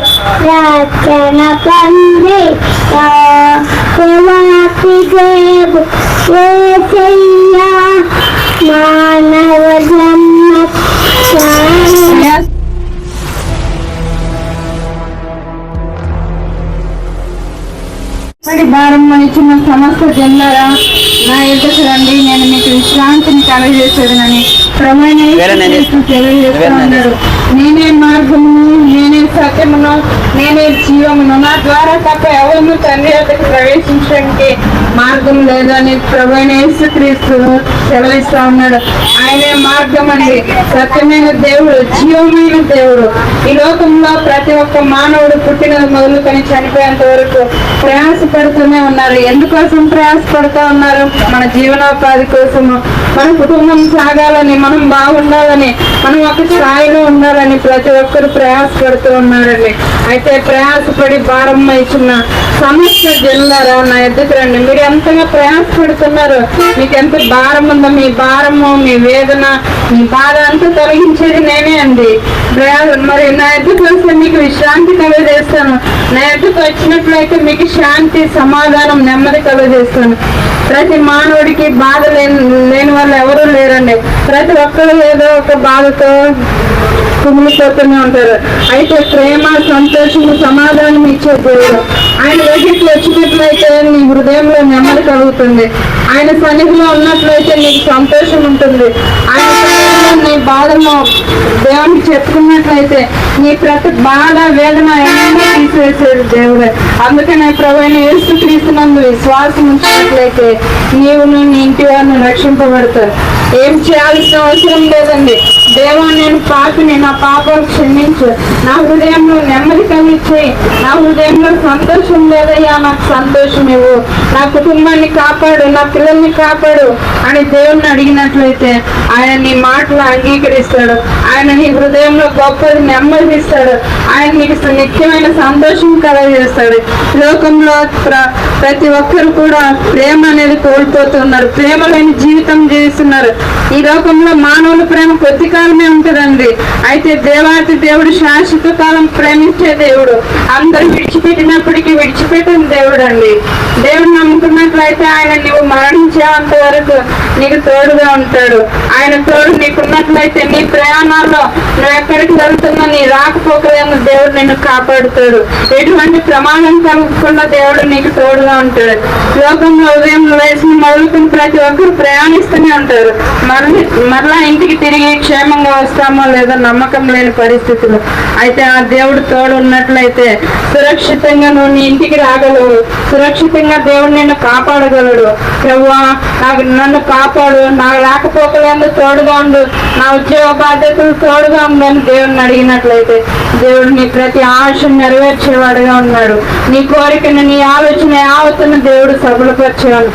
రక్షణ పొంది కుమార్తె దేవు ఏసయ్యా మానవ జన్మ సాయ మరి భారం ఇచ్చిన సమస్త జన్మరా నా ఎదుకు రండి నేను మీకు విశ్రాంతిని కలగజేసేదనని ప్రమాణ వేరేనండి. నేనే మార్గమును నేనే సత్యమును నేనే జీవమును. నా ద్వారా తప్ప ఎవరు తండ్రి వద్దకు ప్రవేశించడానికి మార్గం లేదని ప్రవీణ యేసుక్రీస్తు సెలవిస్తా ఉన్నాడు. ఆయనే మార్గం అండి. సత్యమైన దేవుడు జీవమైన దేవుడు. ఈ లోకంలో ప్రతి ఒక్క మానవుడు పుట్టిన మొదలుకొని చనిపోయేంత వరకు ప్రయాసపడుతూనే ఉన్నారు. ఎందుకోసం ప్రయాసపడుతూ ఉన్నారు? మన జీవనోపాధి కోసము. మన కుటుంబం సాగాలని మనం బాగుండాలని మనం ఒక స్థాయిలో ఉండాలి ఉండాలని ప్రతి ఒక్కరు ప్రయాసపడుతూ ఉన్నారండి. అయితే ప్రయాసపడి భారం ఇచ్చిన సమస్య జనులారా నా ఎద్దుకు రండి. మీరు ఎంతగా ప్రయాసపడుతున్నారు? మీకు ఎంత భారం ఉందో మీ భారము మీ వేదన మీ బాధ అంతా తొలగించేది నేనే అండి. మరి నా ఎద్దుకు వస్తే మీకు విశ్రాంతి కలుగజేస్తాను. నా ఎద్దుకు వచ్చినట్లయితే మీకు శాంతి సమాధానం నెమ్మది కలుగజేస్తాను. ప్రతి మానవుడికి బాధ లేని లేని వాళ్ళు ఎవరూ లేరండి. ప్రతి ఒక్కరు ఏదో ఒక బాధతో కుమిలిపోతూనే ఉంటారు. అయితే ప్రేమ సంతోషము సమాధానం ఇచ్చే దేవుడు. ఆయన దగ్గరికి వచ్చినట్లయితే నీ హృదయంలో నెమ్మది కలుగుతుంది. ఆయన సన్నిధిలో ఉన్నట్లయితే నీకు సంతోషం ఉంటుంది. ఆయన నీ బాధను దేవునికి చెప్పుకున్నట్లయితే నీ ప్రతి బాధ వేదన అన్నీ తీసివేసేది దేవుడే. అందుకనే ప్రవీణ ఏసు క్రీస్తునందు విశ్వాసం ఉంచినట్లయితే నీవు నీ ఇంటి వారిని రక్షింపబడతారు ఏం చేయాల్సిన అవసరం లేదండి. దేవా నేను పాపిని నా పాపాలు క్షమించు. నా హృదయంలో నెమ్మది కలిగించి నా హృదయంలో సంతోషం లేదయ్యా నాకు సంతోషం ఇవ్వు. నా కుటుంబాన్ని కాపాడు నా పిల్లల్ని కాపాడు అని దేవుణ్ణి అడిగినట్లయితే ఆయన నీ మాటలు అంగీకరిస్తాడు. ఆయన నీ హృదయంలో గొప్పది నెమ్మది ఇస్తాడు. ఆయన నీకు నిత్యమైన సంతోషం కలగజేస్తాడు లోకంలో ప్ర- ప్రతి ఒక్కరు కూడా ప్రేమ అనేది కోల్పోతున్నారు. ప్రేమ లేని జీవితం జీవిస్తున్నారు. ఈ లోకంలో మానవుల ప్రేమ కొద్ది కాలమే ఉంటుందండి. అయితే దేవాతి దేవుడు శాశ్వత కాలం ప్రేమించే దేవుడు. అందరూ విడిచిపెట్టినప్పటికీ విడిచిపెట్టిన దేవుడు అండి దేవుడు నమ్ముకున్నట్లయితే ఆయన నువ్వు మరణించేంత వరకు నీకు తోడుగా ఉంటాడు. ఆయన తోడు నీకున్నట్లయితే నీ ప్రయాణాల్లో నువ్వు ఎక్కడికి వెళ్తున్నా నీ రాకపోకలేని దేవుడు నిన్ను కాపాడుతాడు. ఎటువంటి ప్రమాదం కలగకుండా దేవుడు నీకు తోడుగా ఉంటాడు. లోకంలో ఉదయం వేసిన మొదలుకుని ప్రతి ఒక్కరు ప్రయాణిస్తూనే ఉంటారు. మరలి మరలా ఇంటికి తిరిగి క్షేమంగా వస్తామో లేదో నమ్మకం లేని పరిస్థితులు. అయితే ఆ దేవుడు తోడు ఉన్నట్లయితే సురక్షితంగా నువ్వు నీ ఇంటికి రాగలవు. సురక్షితంగా దేవుడు నిన్ను కాపాడగలడు. ప్రభు నాకు నన్ను కాపాడు నా రాకపోకలేదు తోడుగా ఉండు. నా ఉద్యోగ బాధ్యతలు తోడుగా ఉందని దేవుడిని అడిగినట్లయితే దేవుడు నీ ప్రతి ఆశ నెరవేర్చేవాడుగా ఉన్నాడు. నీ కోరికను నీ ఆలోచన యావత్తును దేవుడు సఫలపరిచేవాడు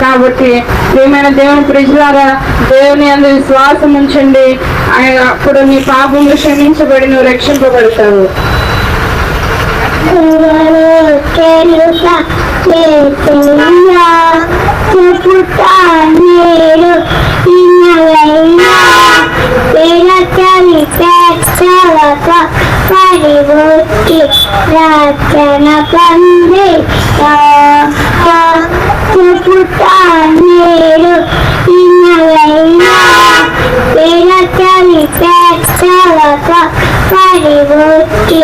కాబట్టి ప్రియమైన దేవుని ప్రజలారా దేవుని అందు విశ్వాసం ఉంచండి. ఆయన అప్పుడు నీ పాపములు క్షమించబడి నువ్వు రక్షింపబడతావు. తెలుసా లేకున్నా చెప్పుతా ఇన్నలైనా పిలకలి పెచ్చవక పరిగొట్టి రక్షణ పొంది చెప్పుతా నేడు ఇన్నలైనా పిలకలి పెచ్చవక పరిగొట్టి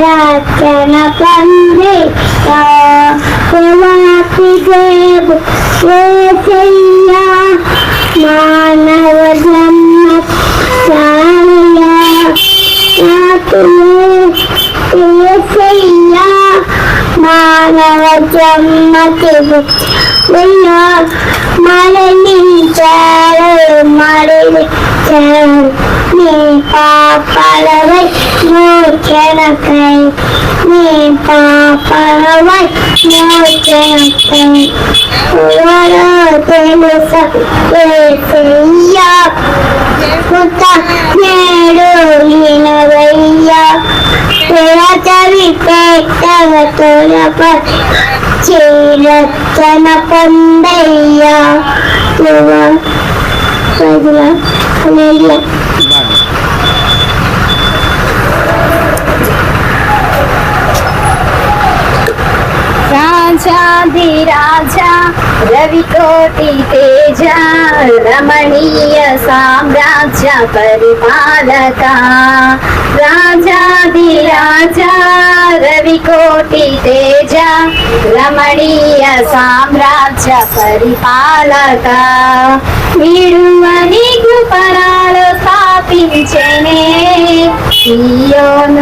రక్షణ పొంది కుమార్తె దేవు ఏసయ్యా మానవ జన్మ సాయా నాకు ఏసయ్యా మానవ జన్మకి నిన్ను మరణించారు మరణించారు నీ పాపలవై మోచనకై నీ పాపలవై మోచనకై ఎవరో తెలుసా ఏసయ్యా పుట్ట నేడు ఈనవయ్యా పిరచవి పెట్టవ తొలప చీరచన పొందయ్యా నువ్వు ప్రజల రాజాధిరాజా రవికోటి తేజ రమణీయ సామ్రాజ్య పరిపాలక. రాజాధిరాజా రవికోటి తేజ రమణీయ సామ్రాజ్య పరిపాలక. విడువని కృపణాలు స్థాపించనే సియోనులోనున్న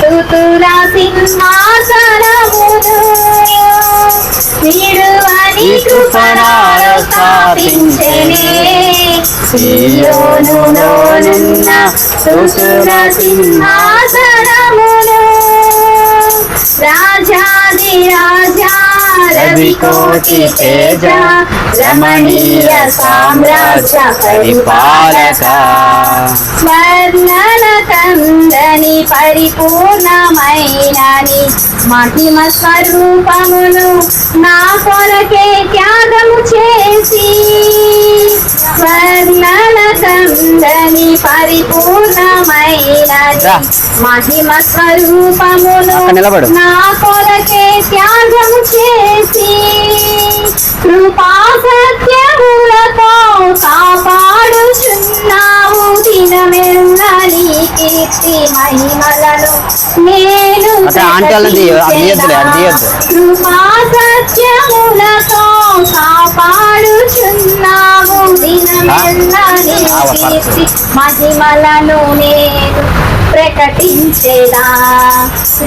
తుతుల సింహాసనమును కృపణాలు స్థాపించనే సియోనులోనున్న తుతుల సింహాసనమును రాజా రాజా రవికోటి తేజ రమణీయ సామ్రాజ్య పరిపాలక స్వర్ణన కందని పరిపూర్ణమైనని మహిమ స్వరూపమును నా కొరకే త్యాగము చేసి స్వర్ణన కందని పరిపూర్ణమైనని రా. మహిమ స్వరూపమును. నా కొరకే త్యాగము చేసి కృపా సత్యములతో కాపాడుచున్నావు దినమెల్ల నీ కీర్తి మహిమలను నేను. కృపా సత్యములతో కాపాడుచున్నావు నీ. కీర్తి మహిమలను నేను ప్రకటించేదా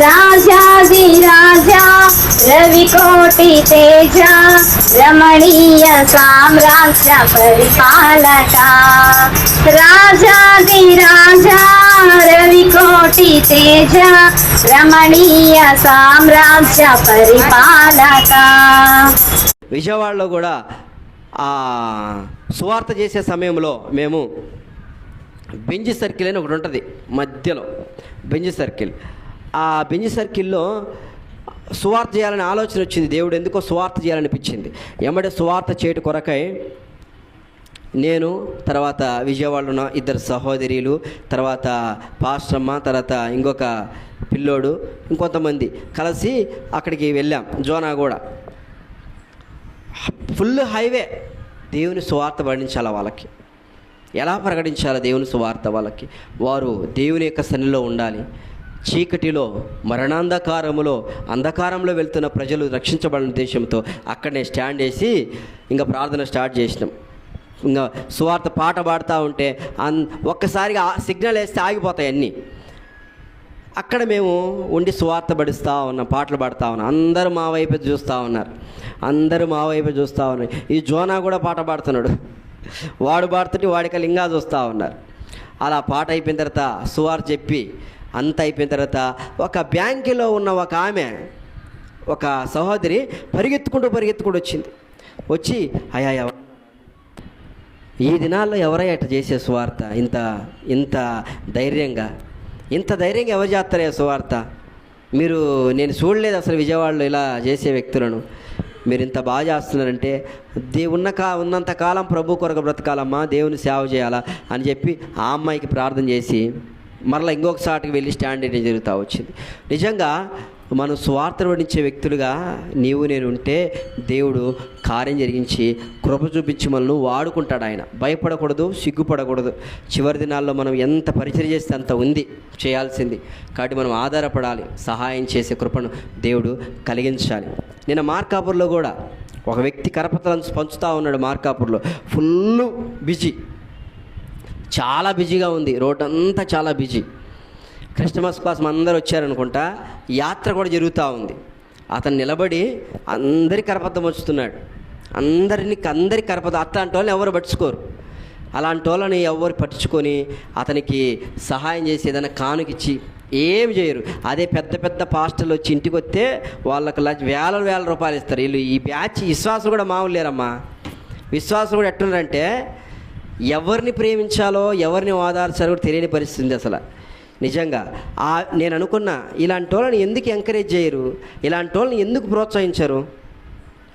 రాజాది రాజా రవికోటి తేజ రమణీయ సామ్రాజ్య పరిపాలక రాజాది రాజా రవికోటి తేజ రమణీయ సామ్రాజ్య పరిపాలక విజయవాడలో కూడా ఆ సువార్త చేసే సమయంలో మేము బెంజ్ సర్కిల్ అని ఒకటి ఉంటుంది మధ్యలో. Benz circle. ఆ బెంజ్ సర్కిల్లో సువార్త చేయాలని ఆలోచన వచ్చింది. దేవుడు ఎందుకో సువార్త చేయాలనిపించింది. ఎమ్మడే సువార్త చేయట కొరకై నేను తర్వాత విజయవాడలో ఉన్న ఇద్దరు సహోదరులు తర్వాత పాశ్రమ్మ తర్వాత ఇంకొక పిల్లోడు ఇంకొంతమంది కలిసి అక్కడికి వెళ్ళాం. జోనా కూడా. Full highway. దేవుని సువార్త వర్ణించాలి వాళ్ళకి? ఎలా ప్రకటించాలి దేవుని సువార్త వాళ్ళకి? వారు దేవుని యొక్క సన్నిలో ఉండాలి. చీకటిలో మరణాంధకారములో అంధకారంలో వెళ్తున్న ప్రజలు రక్షించబడిన ఉద్దేశంతో అక్కడనే స్టాండ్ చేసి ఇంకా ప్రార్థన స్టార్ట్ చేసినాం. ఇంకా సువార్త పాట పాడుతూ ఉంటే అన్ ఒక్కసారిగా ఆ సిగ్నల్ వేస్తే ఆగిపోతాయి అన్నీ. అక్కడ మేము ఉండి సువార్త పడిస్తూ ఉన్నాం పాటలు పాడుతూ ఉన్నాం. అందరూ మా వైపు చూస్తూ ఉన్నారు. అందరూ మా వైపు చూస్తూ ఉన్నారు. ఈ జోనా కూడా పాట పాడుతున్నాడు. వాడు పాడుతుంటే వాడికి లింగా చూస్తూ ఉన్నారు. అలా పాట అయిపోయిన తర్వాత సువార్ చెప్పి అంత అయిపోయిన తర్వాత ఒక బ్యాంకులో ఉన్న ఒక ఆమె ఒక సహోదరి పరిగెత్తుకుంటూ పరిగెత్తుకుంటూ వచ్చింది. వచ్చి అయా ఈ దినాల్లో ఎవరై అట్ట చేసే సువార్త? ఇంత ఇంత ధైర్యంగా ఇంత ధైర్యంగా ఎవరు చేస్తారే సువార్త? మీరు నేను చూడలేదు అసలు విజయవాడలో ఇలా చేసే వ్యక్తులను. మీరు ఇంత బాగా చేస్తున్నారంటే దే ఉన్న కా ఉన్నంత కాలం ప్రభు కొరకు బ్రతకాలమ్మా దేవుని సేవ చేయాలా? అని చెప్పి ఆ అమ్మాయికి ప్రార్థన చేసి మరలా ఇంకొక సాటికి వెళ్ళి స్టాండ్ జరుగుతూ వచ్చింది. నిజంగా మనం స్వార్థ వడించే వ్యక్తులుగా నీవు నేను ఉంటే దేవుడు కార్యం జరిగించి కృప చూపించి మనల్ని వాడుకుంటాడు ఆయన. భయపడకూడదు సిగ్గుపడకూడదు. చివరి దినాల్లో మనం ఎంత పరిచయం చేస్తే అంత ఉంది చేయాల్సింది. కాబట్టి మనం ఆధారపడాలి సహాయం చేసే కృపను దేవుడు కలిగించాలి. నిన్న మార్కాపూర్లో కూడా ఒక వ్యక్తి కరపత్రాలను పంచుతూ ఉన్నాడు మార్కాపూర్లో. Full busy. చాలా బిజీగా ఉంది. రోడ్ అంతా చాలా బిజీ. క్రిస్టమస్ కోసం అందరు వచ్చారనుకుంటా యాత్ర కూడా జరుగుతూ ఉంది. అతను నిలబడి అందరి కరపద్దం వచ్చుతున్నాడు. అందరిని అందరి కరపద అట్లాంటి వాళ్ళని ఎవరు పట్టించుకోరు. అలాంటి వాళ్ళని ఎవరు పట్టించుకొని అతనికి సహాయం చేసి ఏదైనా కానుకిచ్చి ఏమి చేయరు. అదే పెద్ద పెద్ద పాస్టర్లు వచ్చి ఇంటికి వస్తే వాళ్ళకి లక్ష- వేల వేల రూపాయలు ఇస్తారు. వీళ్ళు ఈ బ్యాచ్ విశ్వాసం కూడా మామూలు లేరమ్మా. విశ్వాసం కూడా ఎట్టున్నారంటే ఎవరిని ప్రేమించాలో ఎవరిని ఓదార్చాలో కూడా తెలియని పరిస్థితి ఉంది అసలు. నిజంగా. ఆ నేను అనుకున్న ఇలాంటి వాళ్ళని ఎందుకు ఎంకరేజ్ చేయరు? ఇలాంటి వాళ్ళని ఎందుకు ప్రోత్సహించరు?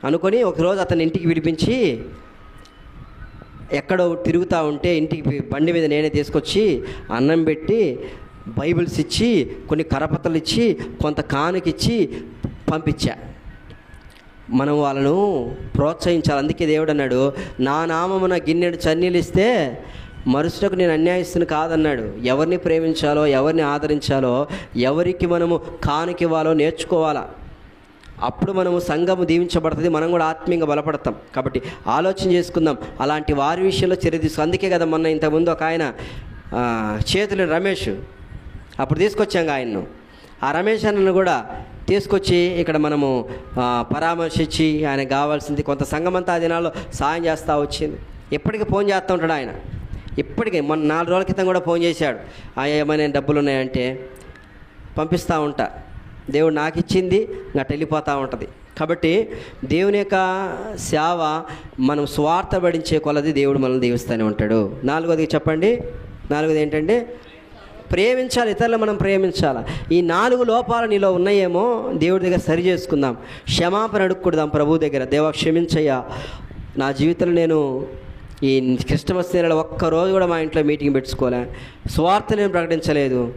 అనుకొని ఒకరోజు అతని ఇంటికి విడిపించి ఎక్కడో తిరుగుతూ ఉంటే ఇంటికి బండి మీద నేనే తీసుకొచ్చి అన్నం పెట్టి బైబిల్స్ ఇచ్చి కొన్ని కరపత్రలు ఇచ్చి కొంత కానుకిచ్చి పంపించా. మనం వాళ్ళను ప్రోత్సహించాలి. అందుకే దేవుడు అన్నాడు నా నామమున గిన్నెడు చన్నీళ్ళు ఇస్తే మరుసటకు నేను అన్యాయస్తుని కాదన్నాడు. ఎవరిని ప్రేమించాలో ఎవరిని ఆదరించాలో ఎవరికి మనము కానుకివ్వాలో నేర్చుకోవాలా? అప్పుడు మనము సంఘము దీవించబడుతుంది మనం కూడా ఆత్మీయంగా బలపడతాం. కాబట్టి ఆలోచన చేసుకుందాం. అలాంటి వారి విషయంలో చర్య తీసుకు. అందుకే కదా మొన్న ఇంతకుముందు ఒక ఆయన చేతులు రమేష్ అప్పుడు తీసుకొచ్చాం ఆయన్ను. ఆ రమేష్ అన్నను కూడా తీసుకొచ్చి ఇక్కడ మనము పరామర్శించి ఆయన కావాల్సింది కొంత సంఘమంతా ఆ దినాల్లో సాయం చేస్తూ వచ్చింది. ఎప్పటికీ ఫోన్ చేస్తూ ఉంటాడు ఆయన. ఇప్పటికీ మొన్న నాలుగు రోజుల క్రితం కూడా ఫోన్ చేశాడు. ఆ ఏమైనా డబ్బులు ఉన్నాయంటే పంపిస్తూ ఉంటా. దేవుడు నాకు ఇచ్చింది నాకు వెళ్ళిపోతూ ఉంటుంది. కాబట్టి దేవుని యొక్క సేవ మనం స్వార్థపడించే కొలది దేవుడు మనల్ని దీవిస్తూనే ఉంటాడు. నాలుగోది చెప్పండి. నాలుగోది ఏంటంటే ప్రేమించాలి ఇతరులు మనం ప్రేమించాలి? ఈ నాలుగు లోపాలు నీలో ఉన్నాయేమో దేవుడి దగ్గర సరి చేసుకుందాం. క్షమాపణ అడుక్కుడుదాం ప్రభు దగ్గర. దేవా క్షమించయ్యా. నా జీవితంలో నేను ఈ క్రిస్టమస్ నెలలో ఒక్కరోజు కూడా మా ఇంట్లో మీటింగ్ పెట్టుకోలే. స్వార్థ నేను ప్రకటించలేదు.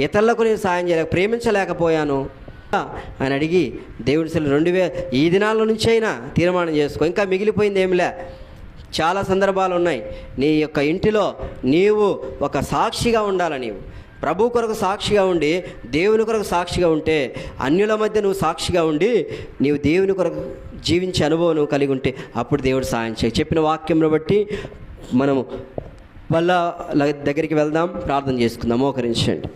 ఇతరులకు నేను సాయం చేయలేక ప్రేమించలేకపోయాను. అని అడిగి దేవుడి సెలవు రెండు వే ఈ దినాల నుంచి అయినా తీర్మానం చేసుకో ఇంకా మిగిలిపోయింది ఏమిలే? చాలా సందర్భాలు ఉన్నాయి. నీ యొక్క ఇంటిలో నీవు ఒక సాక్షిగా ఉండాలి నీవు? ప్రభు కొరకు సాక్షిగా ఉండి దేవుని కొరకు సాక్షిగా ఉంటే అన్యుల మధ్య నువ్వు సాక్షిగా ఉండి నీవు దేవుని కొరకు జీవించే అనుభవం కలిగి ఉంటే అప్పుడు దేవుడు సాయం చేయి. చెప్పిన వాక్యంను బట్టి మనము వల్ల దగ్గరికి వెళ్దాం ప్రార్థన చేసుకుందాం. మోకరించండి.